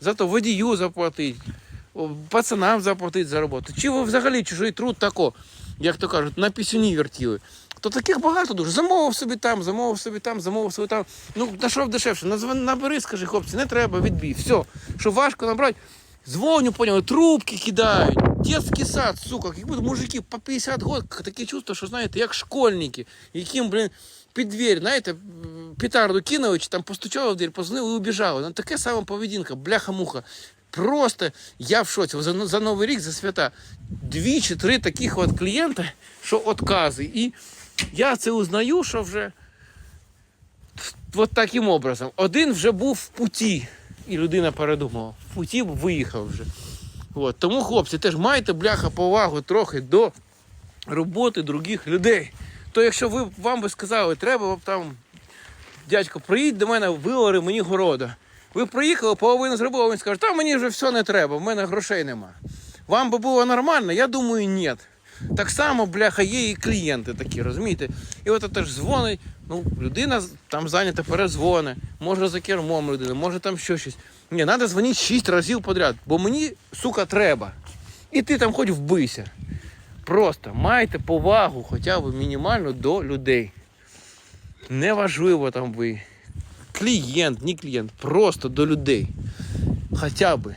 Зато водію заплатить, пацанам заплатить за роботу. Чи ви взагалі чужий труд тако, як то кажуть, на пісюні вертіли? То таких багато дуже. Замовив собі там, замовив собі там, замовив собі там. Ну, на що дешевше? Набери, скажи, хлопці, не треба, відбій. Все. Що важко набрати. Дзвоню, поняли, трубки кидають. Детский сад, сука, як будто мужики по 50 год, таке чувство, що знаєте, як школьники, яким, блін, під двір, знаєте, петарду кинули, чи там постучали в двір, позвонили і убіжали. Ну, таке саме поведінка, бляха-муха. Просто я в шоці. За, за Новий рік, за свята, дві чи три таких от клієнта, що откази. І я це узнаю, що вже от таким образом. Один вже був в путі, і людина передумала. В путі виїхав вже. От. Тому, хлопці, теж майте бляха повагу трохи до роботи других людей. То якщо ви вам би сказали, треба там, дядько, приїдь до мене, вилори мені города. Ви приїхали, половину зробили, він скаже, та мені вже все не треба, в мене грошей нема. Вам би було нормально? Я думаю, ні. Так само, бляха, є і клієнти такі, розумієте? І от теж дзвонить, ну, людина там зайнята, перезвони, може за кермом людина, може там що щось. Ні, треба дзвонити шість разів подряд, бо мені, сука, треба. І ти там хоч вбийся. Просто майте повагу хоча б мінімальну до людей. Неважливо там ви. Клієнт, не клієнт, просто до людей. Хоча б.